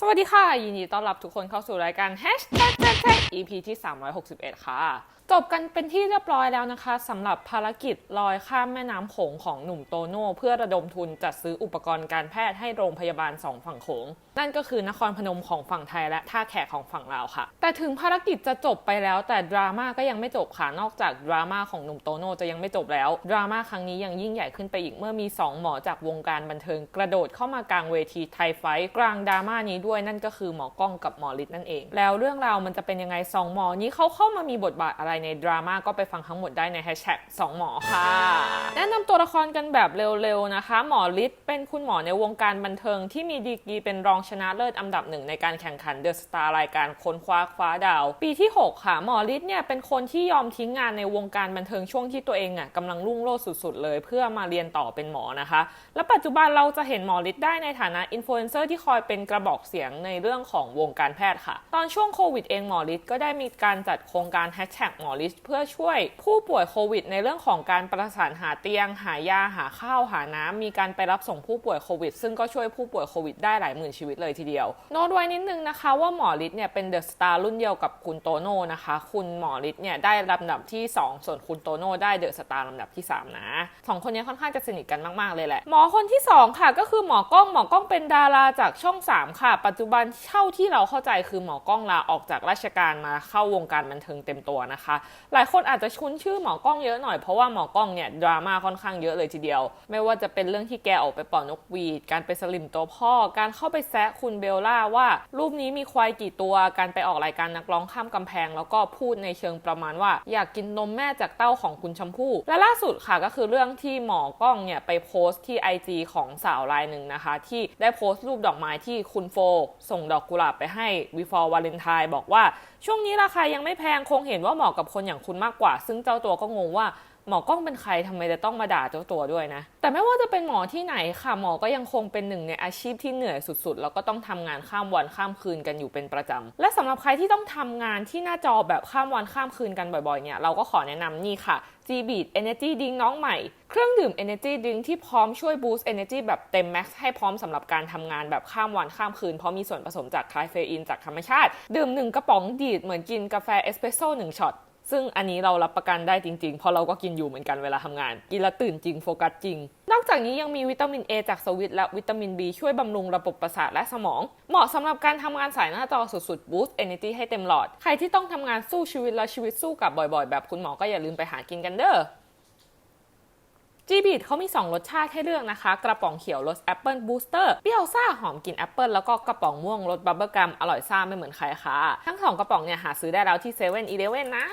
สวัสดีค่ะ ยินดีต้อนรับทุกคนเข้าสู่รายการ Hashtag EP ที่ 361 ค่ะ จบกันเป็นที่เรียบร้อยแล้วนะคะสำหรับภารกิจลอยข้ามแม่น้ำโขงของหนุ่มโตโน่ เพื่อระดมทุนจัดซื้ออุปกรณ์การแพทย์ให้โรงพยาบาลสองฝั่งโขงนั่นก็คือนครพนมของฝั่งไทยและท่าแขกของฝั่งลาวค่ะ แต่ถึงภารกิจจะจบไปแล้วแต่ดราม่าก็ยังไม่จบค่ะ นอกจากดราม่าของหนุ่มโตโน่จะยังไม่จบแล้ว ดราม่าครั้งนี้ยังยิ่งใหญ่ขึ้นไปอีกเมื่อมีสองหมอจากวงการบันเทิงกระโดดเข้ามากลางเวทีไทยไฟกลางดราม่านี้ด้วยนั่นก็คือหมอกล้องกับหมอฤทธิ์นั่นเอง แล้วเรื่องราวมันจะเป็นยังไงสองหมอนี้เขาเข้ามามีบทบาทอะไรในดราม่าก็ไปฟังทั้งหมดได้ในแฮชแท็กสองหมอค่ะแนะนำตัวละครกันแบบเร็วๆนะคะ หมอฤทธิ์เป็นคุณหมอในวงการบันเทิงที่มีดีกรีเป็นรองชนะเลิศอันดับหนึ่งในการแข่งขันเดอะสตาร์รายการค้นคว้าคว้าดาว ปีที่ 6 ค่ะ หมอฤทธิ์เนี่ยเป็นคนที่ยอมทิ้งงานในวงการบันเทิงช่วงที่ตัวเองอะกำลังรุ่งโรจน์สุด ๆ เลย เพื่อมาเรียนต่อเป็นหมอนะคะ และปัจจุบันเราจะเห็นหมอฤทธิ์ได้ในฐานะอินฟลูเอนเซอร์ที่คอยเป็นกระบอกเสียงในเรื่องของวงการแพทย์ค่ะ ตอนช่วงโควิดเองหมอฤทธิ์ก็ได้มีการจัดโครงการแฮชแท็กหมอฤทธิ์เพื่อช่วยผู้ป่วยโควิดในเรื่องของการประสานหาเตียง หายาหาข้าวหาน้ำมีการไปรับส่งผู้ป่วยโควิด ซึ่งก็ช่วยผู้ป่วยโควิดได้หลายหมื่นชีวิตเลยทีเดียว โน้ตไว้นิดนึงนะคะว่าหมอฤทธิ์เนี่ยเป็นเดอะสตาร์รุ่นเดียวกับคุณโตโน่นะคะ คุณหมอฤทธิ์เนี่ยได้ลำดับที่ 2 ส่วนคุณโตโน่ได้เดอะสตาร์ลำดับที่ 3 นะสองคนนี้ค่อนข้างจะสนิทกันมากๆเลยแหละ หมอคนที่ 2 ค่ะ ก็คือหมอกล้องหมอกล้องเป็นดาราจากช่อง 3 ค่ะ ปัจจุบันเท่าที่เราเข้าใจคือหมอกล้องลาออกจากราชการมาเข้าวงการบันเทิงเต็มตัวนะคะ หลายคนอาจจะคุ้นชื่อหมอกล้องเยอะหน่อยเพราะว่าหมอกล้องเนี่ยดราม่าค่อนข้างเยอะเลยทีเดียว ไม่ว่าจะเป็นเรื่องที่แกออกไปป่านกหวีดการไปสลิมตัวพ่อการเข้าไปแซะคุณเบลล่าว่า รูปนี้มีควายกี่ตัวการไปออกรายการนักร้องข้ามกำแพง แล้วก็พูดในเชิงประมาณว่า อยากกินนมแม่จากเต้าของคุณชมพู่ และล่าสุดค่ะก็คือเรื่องที่หมอกล้องเนี่ยไปโพสต์ที่ IG ของสาวรายหนึ่งนะคะ ที่ได้โพสต์รูปดอกไม้ที่คุณโฟ ส่งดอกกุหลาบไปให้ before valentine บอกว่า ช่วงนี้ราคายังไม่แพงคงเห็นว่าเหมาะกับคนอย่างคุณมากกว่า ซึ่งเจ้าตัวก็งงว่า หมอกล้องเป็นใครทำไมจะต้องมาด่าเจ้าตัวด้วยนะ แต่ไม่ว่าจะเป็นหมอที่ไหนค่ะ หมอก็ยังคงเป็นหนึ่งในอาชีพที่เหนื่อยสุดๆ แล้วก็ต้องทำงานข้ามวันข้ามคืนกันอยู่เป็นประจำและสำหรับใครที่ต้องทำงานที่หน้าจอแบบข้ามวันข้ามคืนกันบ่อยๆเนี่ยเราก็ขอแนะนำนี่ค่ะ G Beat Energy Drink น้องใหม่ เครื่องดื่ม Energy Drink ที่พร้อมช่วย boost energy แบบเต็มแม็กซ์ให้พร้อมสำหรับการทำงานแบบข้ามวันข้ามคืน เพราะมีส่วนผสมจากคาเฟอีนจากธรรมชาติ ดื่มหนึ่งกระป๋องดีดเหมือนกินกาแฟเอสเปรสโซ่หนึ่งช็อต ซึ่งอันนี้เรารับประกันได้จริงๆ เพราะเราก็กินอยู่เหมือนกันเวลาทำงาน กินแล้วตื่นจริงโฟกัสจริง นอกจากนี้ยังมีวิตามิน A จากสวิตและวิตามิน B ช่วยบำรุงระบบประสาทและสมอง เหมาะสำหรับการทำงานสายหน้าจอสุดๆ boost energy ให้เต็มหลอด ใครที่ต้องทำงานสู้ชีวิตและชีวิตสู้กับบ่อยๆ แบบคุณหมอก็อย่าลืมไปหากินกันเด้อจีบีดเขามี 2 รสชาติให้เลือกนะคะ กระป๋องเขียวรสแอปเปิลบูสเตอร์เปรี้ยวซ่าหอมกลิ่นแอปเปิลแล้วก็กระป๋องม่วงรสบับเบิลกัมอร่อยซ่าไม่เหมือนใครค่ะ ทั้ง 2 กระป๋องเนี่ยหาซื้อได้แล้วที่เซเว่นอีเลเว่นนะ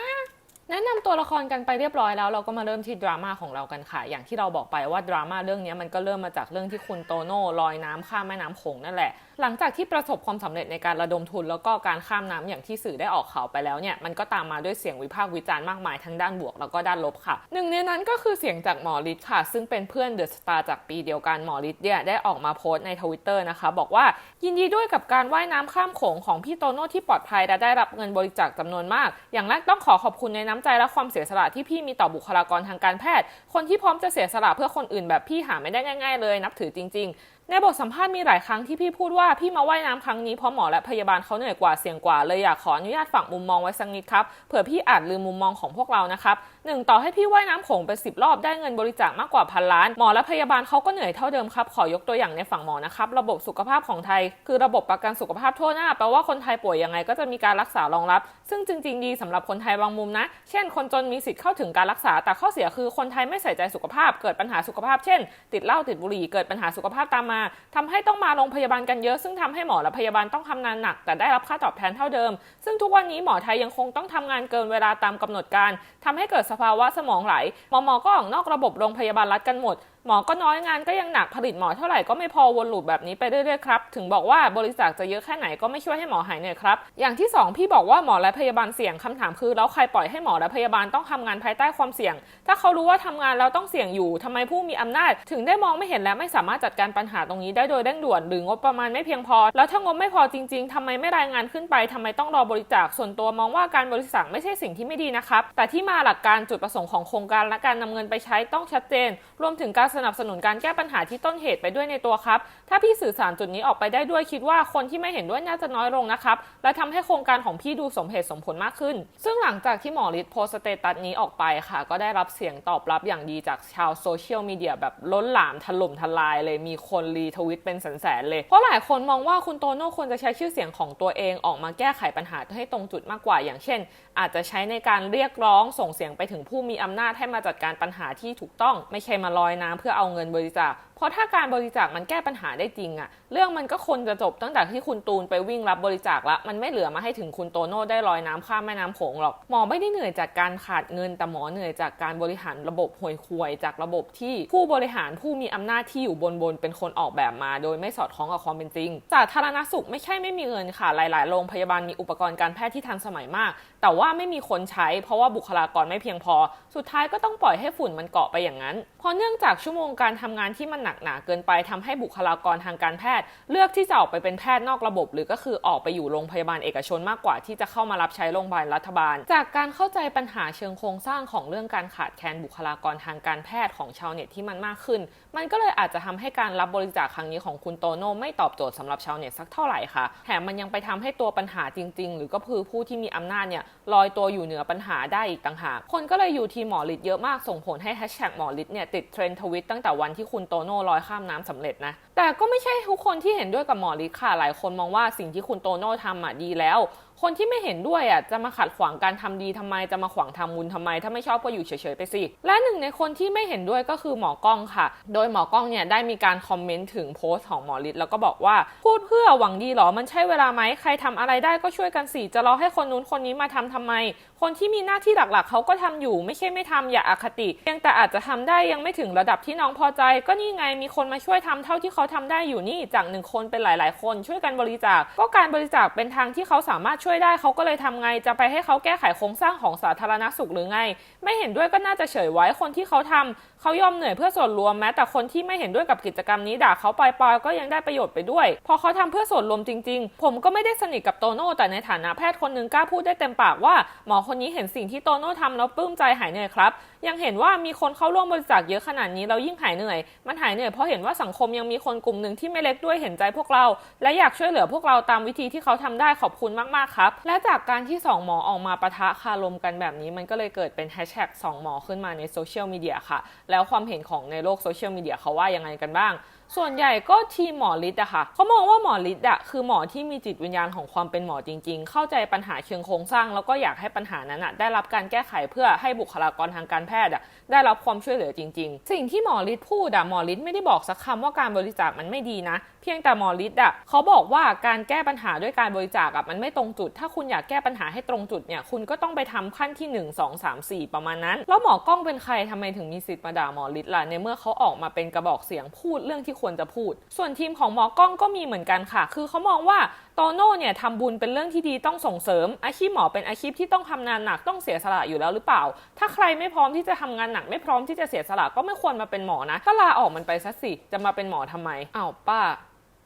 แนะนำตัวละครกันไปเรียบร้อยแล้วเราก็มาเริ่มที่ดราม่าของเรากันค่ะ อย่างที่เราบอกไปว่าดราม่าเรื่องนี้มันก็เริ่มมาจากเรื่องที่คุณโตโน่ลอยน้ำข้ามแม่น้ำโขงนั่นแหละ หลังจากที่ประสบความสำเร็จในการระดมทุน แล้วก็การข้ามน้ำอย่างที่สื่อได้ออกข่าวไปแล้วเนี่ยมันก็ตามมาด้วยเสียงวิพากษ์วิจารณ์มากมายทั้งด้านบวกแล้วก็ด้านลบค่ะ หนึ่งในนั้นก็คือเสียงจากหมอฤทธิ์ค่ะ ซึ่งเป็นเพื่อนเดอะสตาร์จากปีเดียวกันหมอฤทธิ์เนี่ยได้ออกมาโพสต์ในทวิตเตอร์นะคะบอกว่ายินดีด้วยกับการว่ายน้ำข้ามโขงของพี่โตโน่ที่ปลอดภัยและได้รับเงินบริจาคจำนวนมาก อย่างแรกต้องขอขอบคุณในน้ำใจและความเสียสละที่พี่มีต่อบุคลากรทางการแพทย์ คนที่พร้อมจะเสียสละเพื่อคนอื่นแบบพี่หาไม่ได้ง่าย ๆ เลยนับถือจริง ๆ ในบทสัมภาษณ์มีหลายครั้งที่พี่พูดว่าพี่มาว่ายน้ำครั้งนี้เพราะหมอและพยาบาลเขาเหนื่อยกว่าเสี่ยงกว่าเลยอยากขออนุญาตฝากมุมมองไว้สักนิดครับเผื่อพี่อาจลืมมุมมองของพวกเรานะครับ หนึ่งต่อให้พี่ว่ายน้ำโขงไปสิบรอบได้เงินบริจาคมากกว่าพันล้าน หมอและพยาบาลเขาก็เหนื่อยเท่าเดิมครับ ขอยกตัวอย่างในฝั่งหมอนะครับ ระบบสุขภาพของไทย คือระบบประกันสุขภาพทั่วหน้าแปลว่าคนไทยป่วยยังไงก็จะมีการรักษารองรับ ซึ่งจริง ๆ ดีสำหรับคนไทยบางมุมนะ เช่น คนจนมีสิทธิ์เข้าถึงการรักษา แต่ข้อเสียคือคนไทยไม่ใส่ใจสุขภาพ เกิดปัญหาสุขภาพ เช่น ติดเหล้าติดบุหรี่เกิดปัญหาสุขภาพตามมาทำให้ต้องมาโรงพยาบาลกันเยอะ ซึ่งทำให้หมอและพยาบาลต้องทำงานหนัก แต่ได้รับค่าตอบแทนเท่าเดิม ซึ่งทุกวันนี้หมอไทยยังคงต้องทำงานเกินเวลาตามกำหนดการทำให้เกิดสภาวะสมองไหล หมอหมอก็ออกนอกระบบโรงพยาบาลรัฐกันหมดหมอก็น้อยงานก็ยังหนักผลิตหมอเท่าไหร่ก็ไม่พอวนลูปแบบนี้ไปเรื่อยๆครับ ถึงบอกว่าบริจาคจะเยอะแค่ไหนก็ไม่ช่วยให้หมอหายเหนื่อยครับ อย่างที่ 2 พี่บอกว่าหมอและพยาบาลเสี่ยงคำถามคือ แล้วใครปล่อยให้หมอและพยาบาลต้องทำงานภายใต้ความเสี่ยง ถ้าเขารู้ว่าทำงานแล้วต้องเสี่ยงอยู่ทำไมผู้มีอำนาจ ถึงได้มองไม่เห็นและไม่สามารถจัดการปัญหาตรงนี้ได้โดยเร่งด่วนหรืองบประมาณไม่เพียงพอ แล้วถ้างบไม่พอจริง ๆทำไมไม่รายงานขึ้นไปทำไมต้องรอบริจาคส่วนตัวมองว่าการบริจาคไม่ใช่สิ่งที่ไม่ดีนะครับแต่ที่มาหลักการจุดประสงค์ของโครงการและการนำเงินไปใช้ต้องชัดเจน รวมถึงการสนับสนุนการแก้ปัญหาที่ต้นเหตุไปด้วยในตัวครับ ถ้าพี่สื่อสารจุดนี้ออกไปได้ด้วยคิดว่าคนที่ไม่เห็นด้วยน่าจะน้อยลงนะครับ และทำให้โครงการของพี่ดูสมเหตุสมผลมากขึ้น ซึ่งหลังจากที่หมอฤทธิ์โพสต์สเตตัสนี้ออกไปค่ะ ก็ได้รับเสียงตอบรับอย่างดีจากชาวโซเชียลมีเดียแบบล้นหลามถล่มทลายเลยมีคนรีทวิตเป็นแสนๆเลย เพราะหลายคนมองว่าคุณโตโน่ควรจะใช้ชื่อเสียงของตัวเองออกมาแก้ไขปัญหาให้ตรงจุดมากกว่า อย่างเช่น อาจจะใช้ในการเรียกร้องส่งเสียงไปถึงผู้มีอำนาจให้มาจัดการปัญหาที่ถูกต้อง ไม่ใช่มาลอยน้ำเพื่อเอาเงินบริจาคเพ ราะถ้าการบริจาคมันแก้ปัญหาได้จริงอะเรื่องมันก็ควรจะจบตั้งแต่ที่คุณตูนไปวิ่งรับบริจาคละมันไม่เหลือมาให้ถึงคุณโตโน่ได้ลอยน้ำข้ามแม่น้ำโขงหรอกหมอไม่ได้เหนื่อยจากการขาดเงินแต่หมอเหนื่อยจากการบริหารระบบห่วยควยจากระบบที่ผู้บริหารผู้มีอำนาจที่อยู่บนบนเป็นคนออกแบบมา โดยไม่สอดคล้องกับความเป็นจริงสาธารณสุขไม่ใช่ไม่มีเงินค่ะหลาย ๆ โรงพยาบาลมีอุปกรณ์การแพทย์ที่ทันสมัยมาก แต่ว่าไม่มีคนใช้ เพราะว่าบุคลากรไม่เพียงพอ สุดท้ายก็ต้องปล่อยให้ฝุ่นมันเกาะไปอย่างนั้น เพราะเนื่องจากชั่วโมงการทำงานที่มันหนักหนาเกินไปทำให้บุคลากรทางการแพทย์ เลือกที่จะออกไปเป็นแพทย์นอกระบบ หรือก็คือออกไปอยู่โรงพยาบาลเอกชนมากกว่าที่จะเข้ามารับใช้โรงพยาบาลรัฐบาล จากการเข้าใจปัญหาเชิงโครงสร้างของเรื่องการขาดแคลนบุคลากรทางการแพทย์ของชาวเน็ตที่มันมากขึ้น มันก็เลยอาจจะทำให้การรับบริจาคครั้งนี้ของคุณโตโน่ไม่ตอบโจทย์สำหรับชาวเน็ตสักเท่าไหร่ค่ะแถมมันยังไปทำให้ตัวปัญหาจริง ๆ หรือก็คือผู้ที่มีอำนาจเนี่ยลอยตัวอยู่เหนือปัญหาได้อีกต่างหากคนก็เลยอยู่ทีหมอฤทธิ์เยอะมากส่งผลให้แฮชแท็กหมอฤทธิ์เนี่ยติดเทรนด์ทวิตตั้งแต่วันที่คุณโตโน่ลอยข้ามน้ำสำเร็จนะ แต่ก็ไม่ใช่ทุกคนที่เห็นด้วยกับหมอฤทธิ์ค่ะ หลายคนมองว่าสิ่งที่คุณโตโน่ทำอะดีแล้ว คนที่ไม่เห็นด้วยอะจะมาขัดขวางการทำดีทำไมจะมาขวางทำบุญทำไม ถ้าไม่ชอบก็อยู่เฉยๆไปสิ และหนึ่งในคนที่ไม่เห็นด้วยก็คือหมอกล้องค่ะ โดยหมอกล้องเนี่ยได้มีการคอมเมนต์ถึงโพสต์ของหมอฤทธิ์แล้วก็บอกว่าพูดเพื่อหวังดีเหรอมันใช่เวลาไหมใครทำอะไรได้ก็ช่วยกันสิจะรอให้คนนู้นคนนี้มาทำทำไม คนที่มีหน้าที่หลักๆเขาก็ทำอยู่ ไม่ใช่ไม่ทำอย่าอาคติเพียงแต่อาจจะทำได้ยังไม่ถึงระดับที่น้องพอใจ ก็นี่ไงมีคนมาช่วยทำเท่าที่เขาทำได้อยู่นี่จากหนึ่งคนเป็นหลาย ๆ คนช่วยกันบริจาคก็การบริจาคเป็นทางที่เขาสามารถช่วยได้เขาก็เลยทำไง จะไปให้เขาแก้ไขโครงสร้างของสาธารณสุขหรือไง ไม่เห็นด้วยก็น่าจะเฉยไว้คนที่เขาทำเขายอมเหนื่อยเพื่อส่วนรวมแม้แต่คนที่ไม่เห็นด้วยกับกิจกรรมนี้ด่าเขาปล่อยๆก็ยังได้ประโยชน์ไปด้วย พอเขาทำเพื่อส่วนรวมจริง ๆ ผมก็ไม่ได้สนิทกับโตโน่แต่ในฐานะแพทย์คนหนึ่งกล้าพูดได้เต็มปากว่าหมอคนนี้เห็นสิ่งที่โตโน่ทำแล้วปลื้มใจหายเหนื่อยครับยังเห็นว่ามีคนเข้าร่วมบริจาคเยอะขนาดนี้เรายิ่งหายเหนื่อย มันหายเหนื่อยเพราะเห็นว่าสังคมยังมีคนกลุ่มหนึ่งที่ไม่เล็กด้วยเห็นใจพวกเรา และอยากช่วยเหลือพวกเราตามวิธีที่เขาทำได้ขอบคุณมากๆครับและจากการที่สองหมอออกมาประทะคารมกันแบบนี้ มันก็เลยเกิดเป็นแฮชแท็กสองหมอขึ้นมาในโซเชียลมีเดียค่ะ แล้วความเห็นของในโลกโซเชียลมีเดียเขาว่ายังไงกันบ้าง ส่วนใหญ่ก็ทีมหมอฤทธิ์อะค่ะเขามองว่าหมอฤทธิ์อะคือหมอที่มีจิตวิญญาณของความเป็นหมอจริง ๆ เข้าใจปัญหาเชิงโครงสร้าง แล้วก็อยากให้ปัญหานั้นอะได้รับการแก้ไขเพื่อให้บุคลากรทางการแพทย์อะได้รับความช่วยเหลือจริง ๆ สิ่งที่หมอฤทธิ์พูดอะหมอฤทธิ์ไม่ได้บอกสักคำว่าการบริจาคมันไม่ดีนะ เพียงแต่หมอฤทธิ์อะเขาบอกว่าการแก้ปัญหาด้วยการบริจาคอะมันไม่ตรงจุด ถ้าคุณอยากแก้ปัญหาให้ตรงจุดเนี่ยคุณก็ต้องไปทำขั้นที่ 1 2 3 4 ประมาณนั้น แล้วหมอกล้องเป็นใครทำไมถึงมีสิทธิ์มาด่าหมอฤทธิ์ล่ะในเมื่อเขาออกมาเป็นกระบอกเสียงพูดเรื่องที่ควรจะพูด ส่วนทีมของหมอกล้องก็มีเหมือนกันค่ะ คือเขามองว่าโตโน่เนี่ยทำบุญเป็นเรื่องที่ดีต้องส่งเสริม อาชีพหมอเป็นอาชีพที่ต้องทำงานหนักต้องเสียสละอยู่แล้วหรือเปล่า ถ้าใครไม่พร้อมที่จะทำงานหนักไม่พร้อมที่จะเสียสละก็ไม่ควรมาเป็นหมอนะก็ลาออกมันไปซะสิจะมาเป็นหมอทำไมอ้าวป้า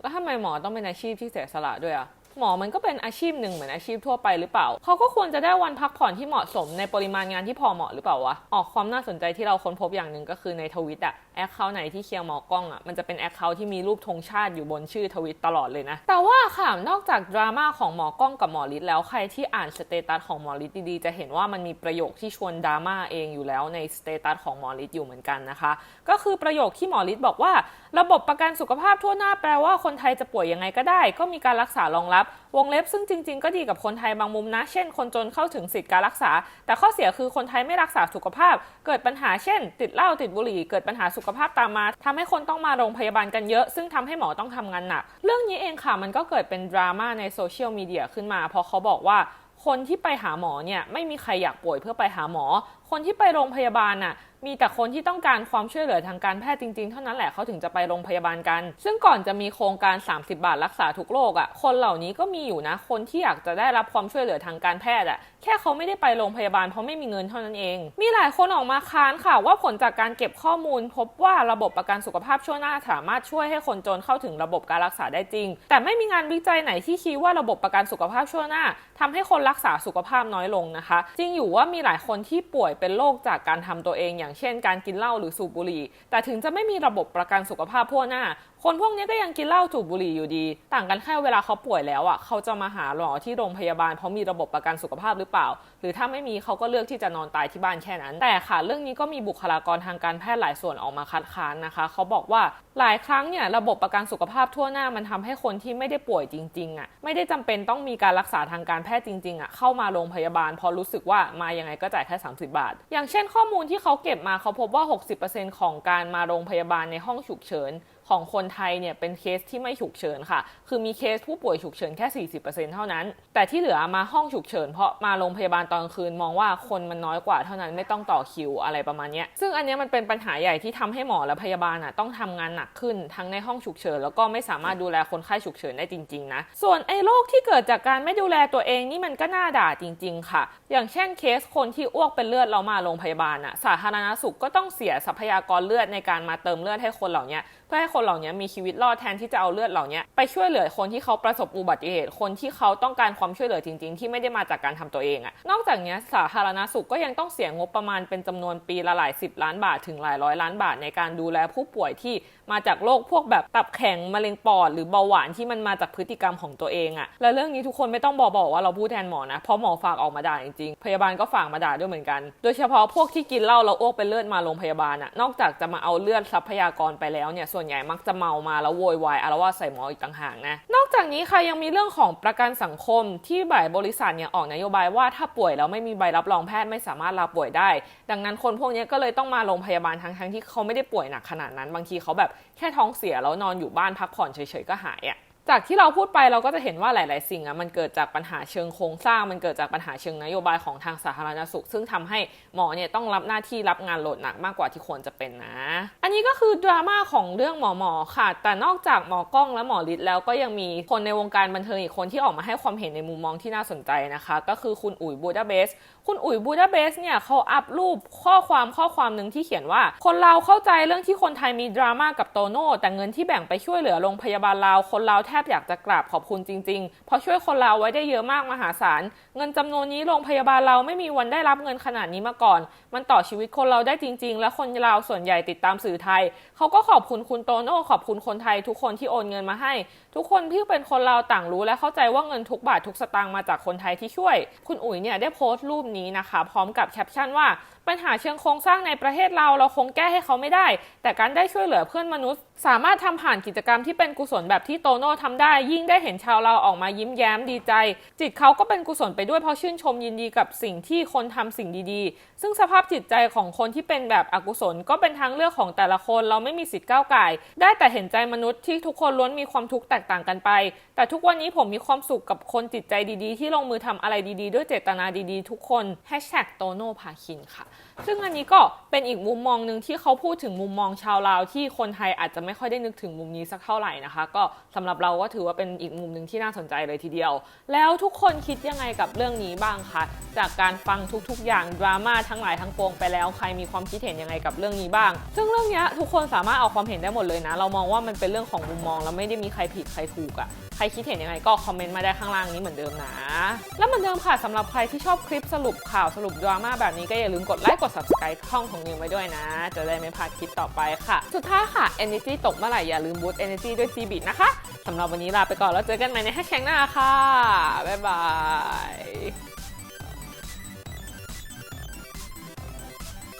แล้วทำไมหมอต้องเป็นอาชีพที่เสียสละด้วยอะ หมอมันก็เป็นอาชีพหนึ่งเหมือนอาชีพทั่วไปหรือเปล่า เขาก็ควรจะได้วันพักผ่อนที่เหมาะสมในปริมาณงานที่พอเหมาะหรือเปล่าวะ ออกความน่าสนใจที่เราค้นพบอย่างหนึ่งก็คือในทวิตอะแอคเคาท์ไหนที่เคียร์หมอกล้องอะมันจะเป็นแอคเคาท์ที่มีรูปธงชาติอยู่บนชื่อทวิตตลอดเลยนะ แต่ว่าค่ะ นอกจากดราม่าของหมอกล้องกับหมอฤทธิ์แล้วใครที่อ่านสเตตัสของหมอฤทธิ์ดีๆจะเห็นว่ามันมีประโยคที่ชวนดราม่าเองอยู่แล้วในสเตตัสของหมอฤทธิ์อยู่เหมือนกันนะคะ ก็คือประโยคที่หมอฤทธิ์บอกว่า ระบบประกันสุขภาพทั่วหน้าแปลว่าคนไทยจะป่วยยังไงก็ได้ ก็มีการรักษารองรับ วงเล็บซึ่งจริง ๆ ก็ดีกับคนไทยบางมุมนะ เช่น คนจนเข้าถึงสิทธิการรักษา แต่ข้อเสียคือคนไทยไม่รักษาสุขภาพ เกิดปัญหาเช่น ติดเหล้าติดบุหรี่ เกิดปัญหาสุขภาพตามมาทำให้คนต้องมาโรงพยาบาลกันเยอะ ซึ่งทำให้หมอต้องทำงานหนัก เรื่องนี้เองค่ะมันก็เกิดเป็นดราม่าในโซเชียลมีเดียขึ้นมา เพราะเขาบอกว่า คนที่ไปหาหมอเนี่ยไม่มีใครอยากป่วยเพื่อไปหาหมอ คนที่ไปโรงพยาบาลน่ะ มีแต่คนที่ต้องการความช่วยเหลือทางการแพทย์จริงๆ เท่านั้นแหละเขาถึงจะไปโรงพยาบาลกัน ซึ่งก่อนจะมีโครงการ 30 บาทรักษาทุกโรคอะ คนเหล่านี้ก็มีอยู่นะ คนที่อยากจะได้รับความช่วยเหลือทางการแพทย์อะ แค่เขาไม่ได้ไปโรงพยาบาลเพราะไม่มีเงินเท่านั้นเอง มีหลายคนออกมาค้านค่ะว่าผลจากการเก็บข้อมูล พบว่าระบบประกันสุขภาพชั่วหน้าสามารถช่วยให้คนจนเข้าถึงระบบการรักษาได้จริง แต่ไม่มีงานวิจัยไหนที่ชี้ว่าระบบประกันสุขภาพชั่วหน้าทำให้คนรักษาสุขภาพน้อยลงนะคะ จริงอยู่ว่ามีหลายคนที่ป่วยเป็นโรคจากการทำตัวเองอย่างเช่น การกินเหล้าหรือสูบบุหรี่ แต่ถึงจะไม่มีระบบประกันสุขภาพพ่วหน้า คนพวกนี้ก็ยังกินเหล้าสูบบุหรี่อยู่ดี ต่างกันแค่เวลาเขาป่วยแล้วอะเขาจะมาหาหมอที่โรงพยาบาลเพราะมีระบบประกันสุขภาพหรือเปล่า หรือถ้าไม่มีเขาก็เลือกที่จะนอนตายที่บ้านแค่นั้น แต่ค่ะ เรื่องนี้ก็มีบุคลากรทางการแพทย์หลายส่วนออกมาคัดค้านนะคะ เขาบอกว่าหลายครั้งเนี่ยระบบประกันสุขภาพทั่วหน้ามันทำให้คนที่ไม่ได้ป่วยจริงๆอะไม่ได้จำเป็นต้องมีการรักษาทางการแพทย์จริงๆอะเข้ามาโรงพยาบาลเพราะรู้สึกว่ามายังไงก็จ่ายแค่30 บาท อย่างเช่นข้อมูลที่เขาเก็บมาเขาพบว่า 60%ของการมาโรงพยาบาลในห้องฉุกเฉิน ของคนไทยเนี่ยเป็นเคสที่ไม่ฉุกเฉินค่ะ คือมีเคสผู้ป่วยฉุกเฉินแค่ 40%เท่านั้น แต่ที่เหลือมาห้องฉุกเฉินเพราะมาโรงพยาบาลตอนคืนมองว่าคนมันน้อยกว่าเท่านั้นไม่ต้องต่อคิวอะไรประมาณนี้ซึ่งอันนี้มันเป็นปัญหาใหญ่ที่ทำให้หมอและพยาบาลอะต้องทำงานหนักขึ้นทั้งในห้องฉุกเฉินแล้วก็ไม่สามารถดูแลคนไข้ฉุกเฉินได้จริงๆนะ ส่วนไอ้โรคที่เกิดจากการไม่ดูแลตัวเองนี่มันก็น่าด่าจริง ๆ ค่ะ อย่างเช่นเคสคนที่อ้วกเป็นเลือดเรามาโรงพยาบาลอะสาธารณสุขก็ต้องเสียทรัพยากรเลือดในการมาเติมเลือดให้คนเหล่านี้เพื่อให้คนเหล่านี้มีชีวิตรอดแทนที่จะเอาเลือดเหล่านี้ไปช่วยเหลือคนที่เขาประสบอุบัติเหตุ คนที่เขาต้องการความช่วยเหลือจริง ๆ ที่ไม่ได้มาจากการทำตัวเองอะนอกจากนี้สาธารณสุขก็ยังต้องเสียงบประมาณเป็นจำนวนปีละหลายสิบล้านบาทถึงหลายร้อยล้านบาทในการดูแลผู้ป่วยที่มาจากโรคพวกแบบตับแข็งมะเร็งปอด หรือเบาหวานที่มันมาจากพฤติกรรมของตัวเองอะและเรื่องนี้ทุกคนไม่ต้องบอกบอกว่าเราพูดแทนหมอนะเพราะหมอฝากออกมาด่าจริงๆพยาบาลก็ฝากมาด่าด้วยเหมือนกัน โดยเฉพาะพวกที่กินเหล้าแล้วอ้วกเป็นเลือดมาโรงพยาบาลอะนอกจากจะมาเอาเลือดทรัพยากรไปแล้วเนี่ยส่วนใหญ่มักจะเมามาแล้วโวยวายอารวาสใส่หมออีกต่างหากนะนอกจากนี้ค่ะยังมีเรื่องของประกันสังคมที่บ่ายบริษัทเนี่ยออกนโยบายว่าถ้าป่วยแล้วไม่มีใบรับรองแพทย์ไม่สามารถลาป่วยได้ ดังนั้นคนพวกนี้ก็เลยต้องมาโรงพยาบาลทั้งทั้งๆที่เขาไม่ได้ป่วยหนักขนาดนั้น บางทีเขาแบบแค่ท้องเสียแล้วนอนอยู่บ้านพักผ่อนเฉยๆก็หายอะ จากที่เราพูดไปเราก็จะเห็นว่าหลาย ๆ สิ่งอะมันเกิดจากปัญหาเชิงโครงสร้าง มันเกิดจากปัญหาเชิงนโยบายของทางสาธารณสุข ซึ่งทำให้หมอเนี่ยต้องรับหน้าที่รับงานโหลดหนักมากกว่าที่ควรจะเป็นนะ อันนี้ก็คือดราม่าของเรื่องหมอหมอค่ะ แต่นอกจากหมอกล้องและหมอฤทธิ์แล้วก็ยังมีคนในวงการบันเทิงอีกคนที่ออกมาให้ความเห็นในมุมมองที่น่าสนใจนะคะ ก็คือคุณอุ๋ยบูดาเบส คุณอุ๋ยบูดาเบสเนี่ยเขาอัพรูปข้อความข้อความหนึ่งที่เขียนว่า คนเราเข้าใจเรื่องที่คนไทยมีดราม่ากับโตโน่แต่เงินที่แบ่งไปช่วยเหลือโรงพยาบาลเราวคนเราวแทบอยากจะกราบขอบคุณจริงๆ เพราะช่วยคนเราวไว้ได้เยอะมากมหาศาล เงินจำนวนนี้โรงพยาบาลเราไม่มีวันได้รับเงินขนาดนี้มาก่อน มันต่อชีวิตคนเราได้จริง ๆ และคนเราวส่วนใหญ่ติดตามสื่อไทยเขาก็ขอบคุณคุณโตโน่ขอบคุณคนไทยทุกคนที่โอนเงินมาให้ ทุกคนที่เป็นคนเราวต่างรู้และเข้าใจว่าเงินทุกบาททุกสตางค์มาจากคนไทยที่ช่วย คุณอุ๋ยเนี่ยได้โพสต์รูปนี้นะคะ พร้อมกับแคปชั่นว่าปัญหาเชิงโครงสร้างในประเทศเราเราคงแก้ให้เขาไม่ได้ แต่การได้ช่วยเหลือเพื่อนมนุษย์ สามารถทำผ่านกิจกรรมที่เป็นกุศลแบบที่โตโน่ทำได้ ยิ่งได้เห็นชาวเราออกมายิ้มแย้มดีใจ จิตเขาก็เป็นกุศลไปด้วยเพราะชื่นชมยินดีกับสิ่งที่คนทำสิ่งดีๆ ซึ่งสภาพจิตใจของคนที่เป็นแบบอกุศลก็เป็นทางเลือกของแต่ละคนเราไม่มีสิทธิ์ก้าวไก่ ได้แต่เห็นใจมนุษย์ที่ทุกคนล้วนมีความทุกข์แตกต่างกันไป แต่ทุกวันนี้ผมมีความสุขกับคนจิตใจดีๆ ที่ลงมือทำอะไรดีๆ ด้วยเจตนาดีๆ ทุกคน Hashtag โตโน่พาคินค่ะ ซึ่งอันนี้ก็เป็นอีกมุมมองหนึ่งที่เขาพูดถึงมุมมองชาวลาวที่คนไทยอาจจะไม่ค่อยได้นึกถึงมุมนี้สักเท่าไหร่นะคะ ก็สำหรับเราก็ถือว่าเป็นอีกมุมหนึ่งที่น่าสนใจเลยทีเดียว แล้วทุกคนคิดยังไงกับเรื่องนี้บ้างคะจากการฟังทุกๆ อย่างดราม่าทั้งหลายทั้งปวงไปแล้วใครมีความคิดเห็นยังไงกับเรื่องนี้บ้าง ซึ่งเรื่องนี้ทุกคนสามารถเอาความเห็นได้หมดเลยนะ เรามองว่ามันเป็นเรื่องของมุมมองแล้วไม่ได้มีใครผิดใครถูกอะใครคิดเห็นยังไงก็คอมเมนต์มาได้ข้างล่างนี้เหมือนเดิมนะ แล้วเหมือนเดิมค่ะสำหรับใครที่ชอบคลิปสรุปข่าวสรุปดราม่าแบบนี้ก็อย่าลืมกดไลค์กด subscribe ช่องของนิวไว้ด้วยนะ จะได้ไม่พลาดคลิปต่อไปค่ะ สุดท้ายค่ะที่ตกเมื่อไหร่อย่าลืมบูสต์ energy ด้วย g b i t นะคะสำหรับวันนี้ลาไปก่อนแล้วเจอกันใหม่ในแฮชแท็กหน้าค่ะ บ๊ายบาย